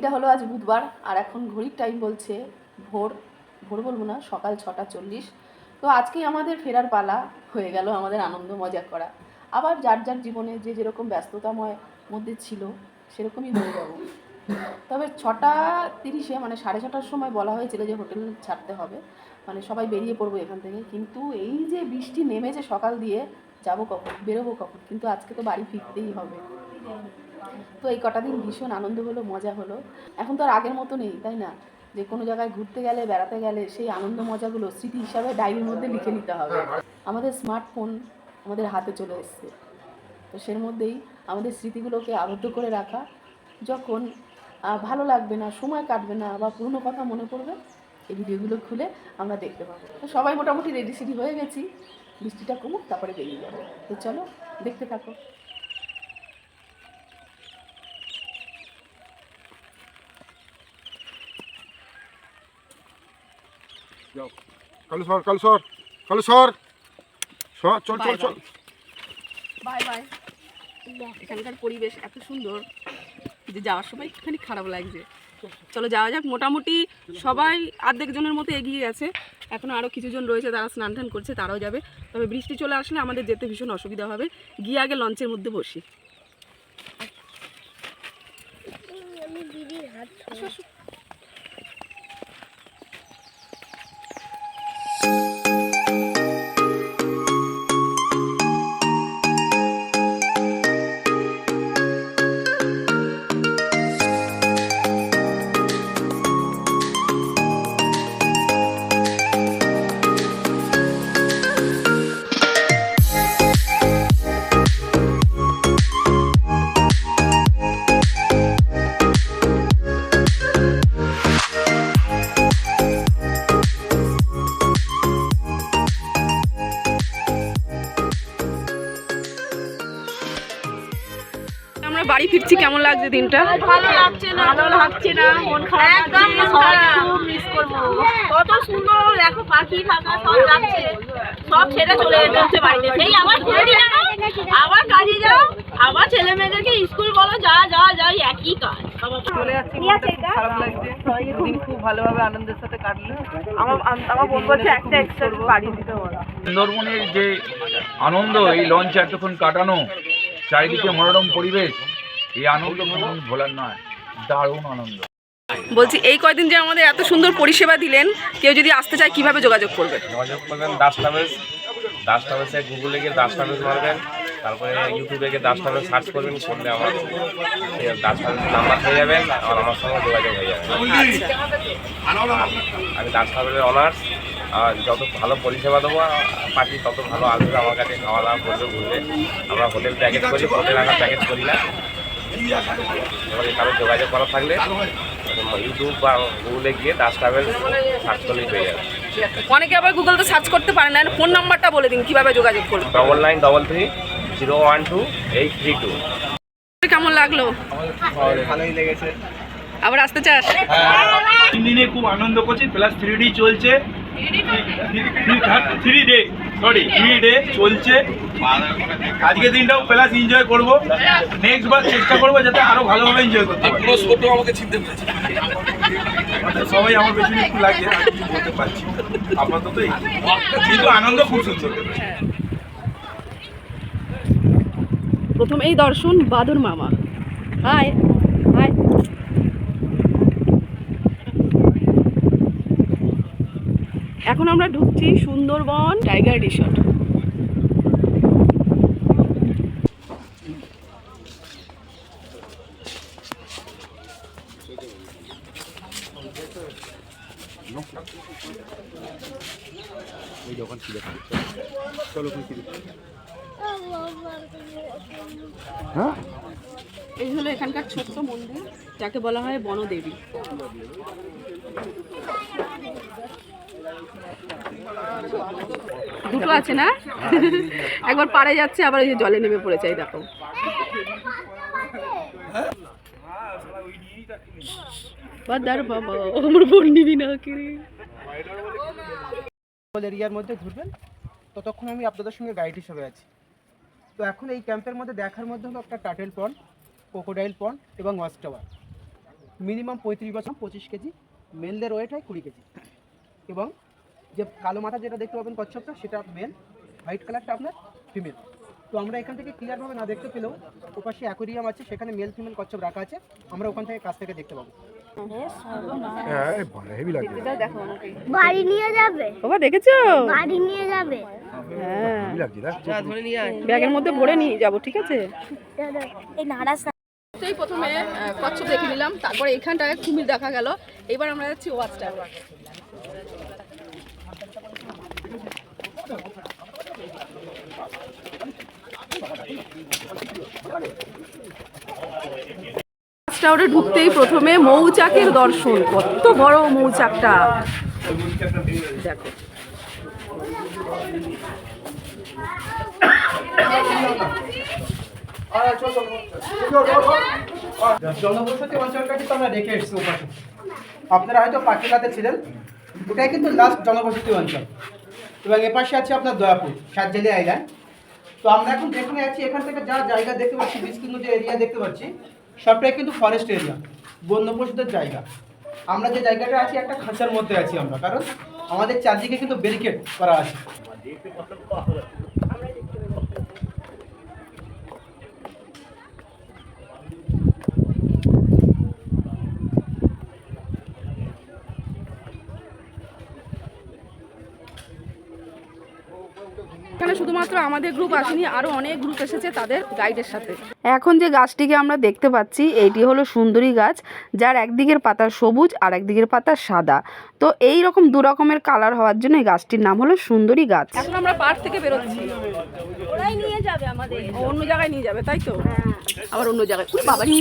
দিনটা হলো আজ বুধবার, আর এখন ঘড়ির টাইম বলছে ভোর ভোর বলব না, সকাল ছটা চল্লিশ। তো আজকেই আমাদের ফেরার পালা হয়ে গেল আমাদের আনন্দ মজা করা। আবার যার যার জীবনে যে যেরকম ব্যস্ততাময় মধ্যে ছিল, সেরকমই হয়ে যাব। তবে ছটা তিরিশে মানে সাড়ে ছটার সময় বলা হয়েছিল যে হোটেল ছাড়তে হবে মানে সবাই বেরিয়ে পড়ব এখান থেকে। কিন্তু এই যে বৃষ্টি নেমেছে সকাল দিয়ে, যাব কখন, বেরোবো কখন? কিন্তু আজকে তো বাড়ি ফিরতেই হবে। তো এই কটা দিন ভীষণ আনন্দ হলো, মজা হলো। এখন তো আর আগের মতো নেই, তাই না? যে কোনো জায়গায় ঘুরতে গেলে, বেড়াতে গেলে সেই আনন্দ মজাগুলো স্মৃতি হিসাবে ডায়েরির মধ্যে লিখে নিতে হবে। আমাদের স্মার্টফোন আমাদের হাতে চলে এসছে। তো সের মধ্যেই আমাদের স্মৃতিগুলোকে আবদ্ধ করে রাখা। যখন ভালো লাগবে না, সময় কাটবে না বা পুরনো কথা মনে পড়বে, এই ভিডিওগুলো খুলে আমরা দেখতে পাবো। তো সবাই মোটামুটি রেডি সেডি হয়ে গেছি। বৃষ্টিটা কমুক, তারপরে বেরিয়ে যাব। তো চলো, দেখতে থাকো। যাও। কালু সর কালু সর কালু সর সর চল চল চল। বাই। বাই এখানকার পরিবেশ এত সুন্দর যে যাওয়ার সময় একটুখানি খারাপ লাগছে। চলো যাওয়া যাক। মোটামুটি সবাই অর্ধেক জনের মতো এগিয়ে গেছে। এখনও আরও কিছুজন রয়েছে তারা স্নান টান করছে তারাও যাবে। তবে বৃষ্টি চলে আসলে আমাদের যেতে ভীষণ অসুবিধা হবে। গিয়ে আগে লঞ্চের মধ্যে বসি। ফিরছি কেমন লাগছে দিনটা? ভালো লাগছে না ভালো লাগছে না মন খারাপ খুব মিস করব। কত সুন্দর দেখো পাখি ফাঁকা সব যাচ্ছে সব ছেড়ে চলে যেতে হচ্ছে বাড়িতে। সেই আবার ছুটি জানো? আবার কাজে যাও। আবার ছেলে মেয়েদেরকে স্কুল বলো যা যা যাই একই কাজ। চলে যাচ্ছি খারাপ লাগছে। দিন খুব ভালোভাবে আনন্দের সাথে কাটলো। আমার আম- আমার বোন বলছে একটা এক্সট্রা বাড়ি দিতে বলো। সুন্দরবনের যে আনন্দ এই লঞ্চ এতক্ষণ কাটানো চারিদিকে মনোরম পরিবেশ এই আনন্দ কোনো ভোলার নয় দারুণ আনন্দ। বলছি এই কয়দিন যে আমাদের এত সুন্দর পরিষেবা দিলেন কেউ যদি আসতে চায় কীভাবে যোগাযোগ করবে? যোগাযোগ করবেন দাস ট্রাভেলস দাস ট্রাভেলসে গুগলে গিয়ে দাস ট্রাভেলস মারবেন তারপরে ইউটিউবে গিয়ে দাস ট্রাভেলস সার্চ করবেন করলে আমার দাস ট্রাভেলস নাম্বার পেয়ে যাবেন আর আমার সঙ্গে যোগাযোগ হয়ে যাবে। আমি দাস ট্রাভেলের অনার্স আর যত ভালো পরিষেবা দেবো পার্টি তত ভালো আসবে আমার কাছে খাওয়া দাওয়া করবে ঘুরবে। আমরা হোটেল প্যাকেজ করি হোটেল রাখার প্যাকেজ করি না। এবারে কারও যোগাযোগ করা থাকলে ইউটিউব বা গুগলে গিয়ে দাস ট্রাভেলস সার্চ করলেই পেয়ে যাবে। অনেকে আবার গুগলতে সার্চ করতে পারে না। ফোন নাম্বারটা বলে দিন কীভাবে যোগাযোগ করবে double nine double three zero one two eight three two. কেমন লাগল? ভালোই লেগেছে। আবার আসতে চাস? তিন দিনে খুব আনন্দ করছি প্লাস থ্রি ডি চলছে। Three day sorry three day চলছে। আজকে দিনটাও প্লাস এনজয় করব। নেক্সট বার চেষ্টা করব যাতে আরও ভালোভাবে এনজয় করতে পারি। আমাকে চিনতে সবাই আমার পেছনে একটু লাগে আমি কিছু বলতে পারছি আপাতত এই। কিন্তু আনন্দ খুব সুন্দর। প্রথম এই দর্শন বাদুর মামা। হাই এখন আমরা ঢুকছি সুন্দরবন টাইগার রিসর্ট। হ্যাঁ? এই হলো এখানকার ছোট্ট মন্দির যাকে বলা হয় বনদেবী। দুটো আছে না? একবার পাড়ে যাচ্ছে, আবার ওই যে জলে নেমে পড়েছে, এই দেখো। নিবি না এরিয়ার মধ্যে ততক্ষণ আমি আপনাদের সঙ্গে আছি। তো এখন এই ক্যাম্পের মধ্যে দেখার মধ্যে হলো একটা টাটেল এবং মিনিমাম পঁয়ত্রিশ বছর, পঁচিশ কেজি, মেলদের ওয়েট হয় কুড়ি কেজি। এবং যে কালো মাথা যেটা দেখতে পাবেন কচ্ছপটা সেটা মেল হোয়াইট কালারটা আপনার ফিমেল তো আমরা এখান থেকে ক্লিয়ারভাবে না দেখতে পেলেও ওপাশে অ্যাকোরিয়াম আছে সেখানে মেল ফিমেল কচ্ছপ রাখা আছে আমরা ওখান থেকে কাছ থেকে দেখতে পাবো। হ্যাঁ হেভি লাগে দেখো আমাকে। বাড়ি নিয়ে যাবে। বাবা দেখেছ? বাড়ি নিয়ে যাবে। হ্যাঁ। ব্যাগের মধ্যে ভরে নিয়ে যাব ঠিক আছে? এই নারাজ সেই প্রথমে কচ্ছপ দেখে নিলাম তারপরে এখানটায় কুমির দেখা গেল। এবার আমরা যাচ্ছি ওয়াচ টাওয়ার। টাওয়ারে ঢুকতেই প্রথমে মৌচাকের দর্শন। কত বড় মৌচাকটা। দেখো। আমরা এসেছি আপনারা হয়তো পাখিলাতে ছিলেন, ওটাই কিন্তু লাস্ট জনবসতি অঞ্চল। এবং এপাশে আছে আপনার দয়াপুর, সাতজালি আইল্যান্ড তো আমরা এখন যেখানে আছি, এখান থেকে যা জায়গা দেখতে পাচ্ছি, বিস্তীর্ণ যে এরিয়া দেখতে পাচ্ছি, সবটাই কিন্তু ফরেস্ট এরিয়া বন্য পশুদের জায়গা। আমরা যে জায়গাটা আছি, একটা খাঁচার মধ্যে আছি আমরা, কারণ আমাদের চারদিকে কিন্তু ব্যারিকেড করা আছে। শুধুমাত্র আমাদের গ্রুপ আসেনি আরও অনেক গ্রুপ এসেছে তাদের গাইডের সাথে। এখন যে গাছটিকে আমরা দেখতে পাচ্ছি এইটি হলো সুন্দরী গাছ যার একদিকের পাতা সবুজ আর একদিকের পাতা সাদা। তো এই রকম দু রকমের কালার হওয়ার জন্য এই গাছটির নাম হলো সুন্দরী গাছ। এখন আমরা পার্ক থেকে বেরোচ্ছি। ওরাই নিয়ে যাবে আমাদের। অন্য জায়গায় নিয়ে যাবে তাই তো? আবার অন্য জায়গায়। বাবারি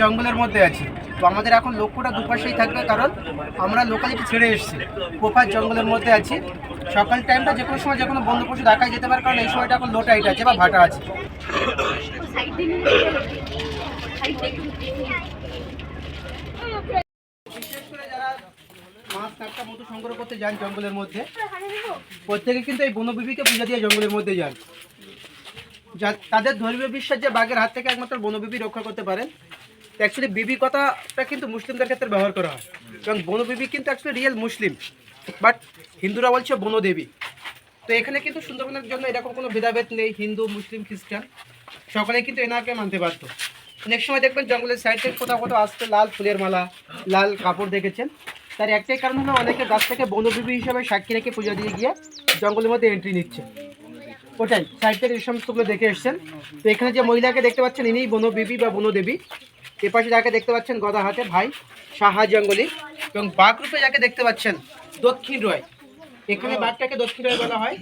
জঙ্গলের মধ্যে আছি। তো আমাদের এখন লক্ষ্যটা দুপাশেই থাকবে, কারণ আমরা লোকালিটি ছেড়ে এসেছি। পোপার জঙ্গলের মধ্যে আছি। সকাল টাইমটা যে কোনো সময় যে কোনো বন্ধু পশু দেখাই যেতে পারে, কারণ এই সময়টা এখন লো টাইট আছে বা ভাটা আছে। যারা মাছ সংগ্রহ করতে জঙ্গলের মধ্যে কিন্তু এই দিয়ে জঙ্গলের তাদের ধর্মীয় বিশ্বাস যে বাঘের হাত থেকে একমাত্র বনবিবি রক্ষা করতে পারেন। অ্যাকচুয়ালি বিবি কথাটা কিন্তু মুসলিমদের ক্ষেত্রে ব্যবহার করা হয়। এবং বনবিবি কিন্তু অ্যাকচুয়ালি রিয়েল মুসলিম। বাট হিন্দুরা বলছে বনদেবী তো এখানে কিন্তু সুন্দরবনের জন্য এরকম কোনো ভেদাভেদ নেই, হিন্দু, মুসলিম, খ্রিস্টান। সকলে কিন্তু এনাকে মানতে পারত নেক্সট সময় দেখবেন জঙ্গলের সাইড থেকে কোথাও কোথাও আসতে লাল ফুলের মালা, লাল কাপড় দেখেছেন। তার একটাই কারণ হলো অনেকে গাছ থেকে বনবিবি হিসাবে সাক্ষী রেখে পূজা দিয়ে গিয়ে জঙ্গলের মধ্যে এন্ট্রি নিচ্ছে ওটাই সাইড থেকে এই সমস্তগুলো দেখে এসছেন। তো এখানে যে মহিলাকে দেখতে পাচ্ছেন, ইনিই বনবিবি বা বনদেবী এপাশে যাকে দেখতে পাচ্ছেন গদা হাতে ভাই সাহা জঙ্গলি। এবং বাঘ রূপে যাকে দেখতে পাচ্ছেন দক্ষিণ রয়। এখানে বাঘটাকে দক্ষিণ রয় বলা হয়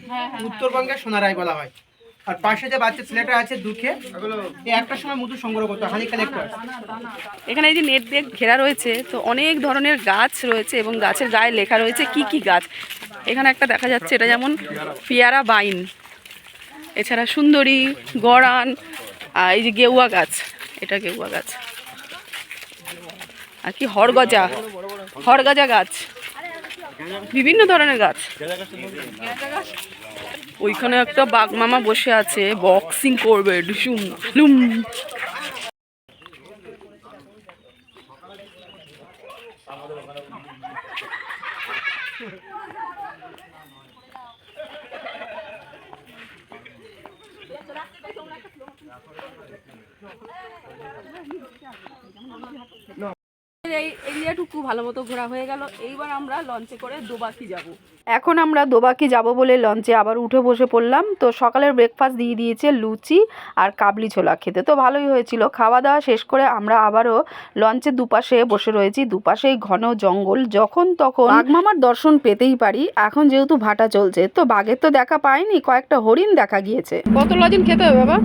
উত্তরবঙ্গে সোনারায় বলা হয়। আর পাশে যে বাচ্চা ছেলেটা আছে দুঃখে একটা সময় মধু সংগ্রহ করতো হানি কালেক্টর এখানে এই যে নেট দিয়ে ঘেরা রয়েছে তো অনেক ধরনের গাছ রয়েছে এবং গাছের গায়ে লেখা রয়েছে কি কি গাছ। এখানে একটা দেখা যাচ্ছে এটা যেমন পিয়ারা বাইন এছাড়া সুন্দরী গড়ান আর এই যে গেউয়া গাছ এটা গেউয়া গাছ। আর কি হরগজা হরগজা গাছ। বিভিন্ন ধরনের গাছ। ওইখানে একটা বাঘ মামা বসে আছে বক্সিং করবে, ডুসুম এই এরিয়াটুকু ভালো মতো ঘোরা হয়ে গেল। এইবার আমরা লঞ্চে করে দোবাকি যাব। এখন আমরা দোবাকি যাব বলে লঞ্চে আবার উঠে বসে পড়লাম। তো সকালের ব্রেকফাস্ট দিয়ে দিয়েছে লুচি আর কাবলি ছোলা খেতে। তো ভালোই হয়েছিল। খাওয়া দাওয়া শেষ করে আমরা আবারও লঞ্চের দুপাশে বসে রয়েছি। দুপাশেই ঘন জঙ্গল। যখন তখন বাঘমামার দর্শন পেতেই পারি। এখন যেহেতু ভাটা চলছে তো বাঘের তো দেখা পাইনি কয়েকটা হরিণ দেখা গিয়েছে। কত লজেন খেতে হবে বাবা?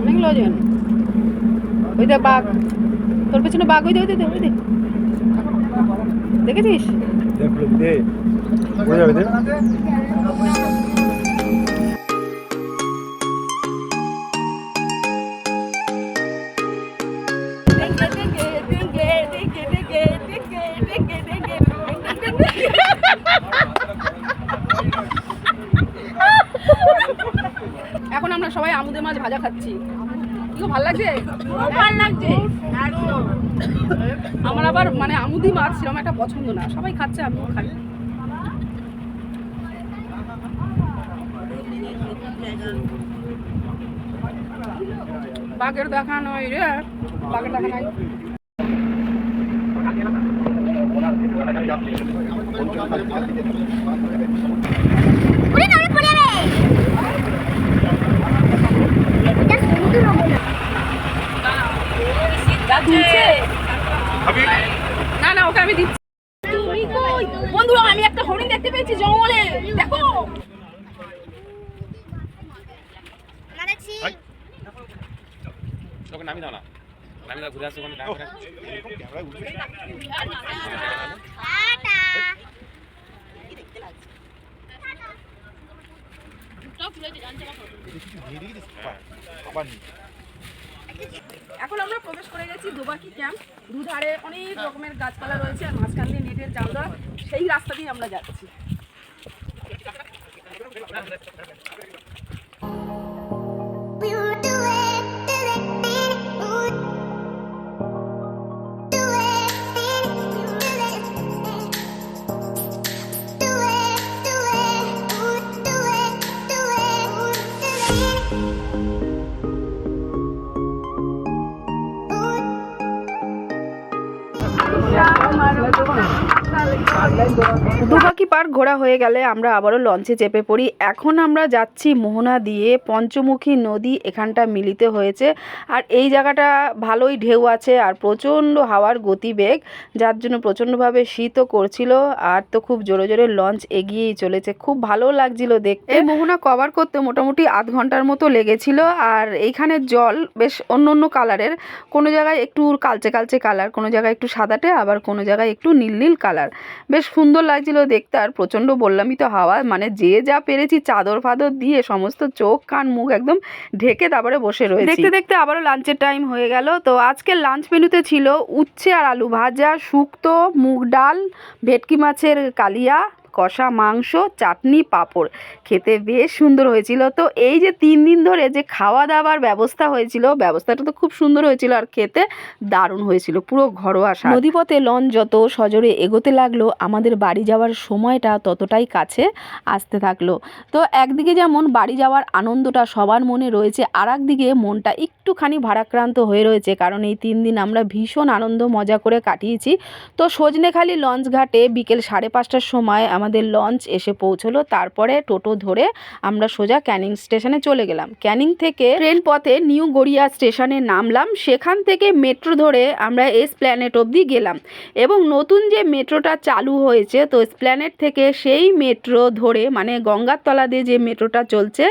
অনেক লজেন। ওই দেখ বাঘ। তোর পেছনে বাঘ ওই দে ওই দেখেছিস? এখন আমরা সবাই আমুদের মাছ ভাজা খাচ্ছি। কি ভালো লাগছে? ভালো লাগছে। আমার আবার মানে আমুদি মাছ সেরকম একটা পছন্দ না। সবাই খাচ্ছে আমিও খাই। বাঘের দেখা নয় রে। বাঘের দেখা নাই। পড়ে যাবে এটা সমুদ্র হবে না না না ওকে আমি দিচ্ছি। তুমি বন্ধুরা আমি একটা হরিণ দেখতে পেয়েছি জঙ্গলে। দেখো। নামি দাও না। নামি দাও ঘুরে আসো ওখানে টাটা। এখন আমরা প্রবেশ করে গেছি দুবাকি ক্যাম্প দুধারে অনেক রকমের গাছপালা রয়েছে আর মাঝখান দিয়ে নেটের জাল সেই রাস্তা দিয়ে আমরা যাচ্ছি। We will do পার্ক ঘোরা হয়ে গেলে আমরা আবারও লঞ্চে চেপে পড়ি। এখন আমরা যাচ্ছি মোহনা দিয়ে। পঞ্চমুখী নদী এখানটা মিলিত হয়েছে। আর এই জায়গাটা ভালোই ঢেউ আছে আর প্রচণ্ড হাওয়ার গতিবেগ, যার জন্য প্রচণ্ডভাবে শীতও করছিল আর তো খুব জোরে জোরে লঞ্চ এগিয়েই চলেছে। খুব ভালো লাগছিল দেখতে। এই মোহনা কভার করতে মোটামুটি আধ ঘণ্টার মতো লেগেছিল আর এইখানের জল বেশ অন্য অন্য কালারের কোনো জায়গায় একটু কালচে কালচে কালার কোনো জায়গায় একটু সাদাটে, আবার কোনো জায়গায় একটু নীল নীল কালার বেশ সুন্দর লাগছিল দেখতে আর প্রচণ্ড বললামই তো হাওয়া মানে যে যা পেরেছি চাদর ফাদর দিয়ে সমস্ত চোখ, কান, মুখ একদম ঢেকে তারপরে বসে রয়েছে। দেখতে দেখতে আবারও লাঞ্চের টাইম হয়ে গেল। তো আজকে লাঞ্চ মেনুতে ছিল উচ্ছে আর আলু ভাজা, শুক্তো, মুগ ডাল, ভেটকি মাছের কালিয়া কষা মাংস, চাটনি, পাঁপড়। খেতে বেশ সুন্দর হয়েছিল। তো এই যে তিন দিন ধরে যে খাওয়া দাওয়ার ব্যবস্থা হয়েছিল, ব্যবস্থাটা তো খুব সুন্দর হয়েছিল আর খেতে দারুণ হয়েছিল, পুরো ঘরোয়া স্বাদ। নদীপথে লঞ্চ যত সজোরে এগোতে লাগল, আমাদের বাড়ি যাওয়ার সময়টা ততটাই কাছে আসতে থাকল। তো একদিকে যেমন বাড়ি যাওয়ার আনন্দটা সবার মনে রয়েছে আর একদিকে মনটা একটুখানি ভারাক্রান্ত হয়ে রয়েছে, কারণ এই তিন দিন আমরা ভীষণ আনন্দ মজা করে কাটিয়েছি। তো সজনেখালি লঞ্চ ঘাটে বিকেল সাড়ে পাঁচটার সময় আমাদের লঞ্চ এসে পৌঁছলো। তারপরে টোটো ধরে আমরা সোজা ক্যানিং স্টেশনে চলে গেলাম। ক্যানিং থেকে ট্রেন পথে নিউ গড়িয়া স্টেশনে নামলাম। সেখান থেকে মেট্রো ধরে আমরা এস প্ল্যানেট অবধি গেলাম। এবং নতুন যে মেট্রোটা চালু হয়েছে, তো স্প্ল্যানেট থেকে সেই মেট্রো ধরে মানে গঙ্গার তলা দিয়ে যে মেট্রোটা চলছে,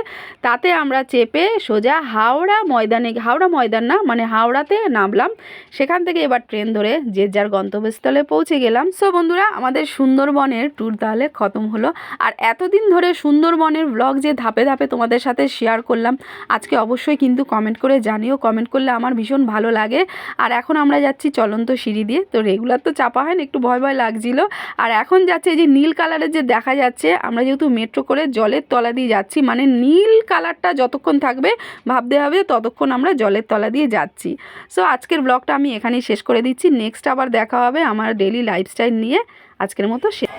তাতে আমরা চেপে সোজা হাওড়া ময়দানে, হাওড়া ময়দান না মানে হাওড়াতে নামলাম। সেখান থেকে এবার ট্রেন ধরে যে যার গন্তব্যস্থলে পৌঁছে গেলাম। সো বন্ধুরা, আমাদের সুন্দরবনের ট্যুর তাহলে খতম হলো। আর এতদিন ধরে সুন্দরবনের ব্লগ যে ধাপে ধাপে তোমাদের সাথে শেয়ার করলাম, আজকে অবশ্যই কিন্তু কমেন্ট করে জানিও। কমেন্ট করলে আমার ভীষণ ভালো লাগে। আর এখন আমরা যাচ্ছি চলন্ত সিঁড়ি দিয়ে। তো রেগুলার তো চাপা হয় না, একটু ভয় ভয় লাগছিল। আর এখন যাচ্ছে যে নীল কালারের যে দেখা যাচ্ছে, আমরা যেহেতু মেট্রো করে জলের তলা দিয়ে যাচ্ছি মানে নীল কালারটা যতক্ষণ থাকবে, ভাবতে হবে ততক্ষণ আমরা জলের তলা দিয়ে যাচ্ছি। সো আজকের ব্লগটা আমি এখানেই শেষ করে দিচ্ছি। নেক্সট আবার দেখা হবে আমার ডেলি লাইফস্টাইল নিয়ে। আজকের মতো শেষ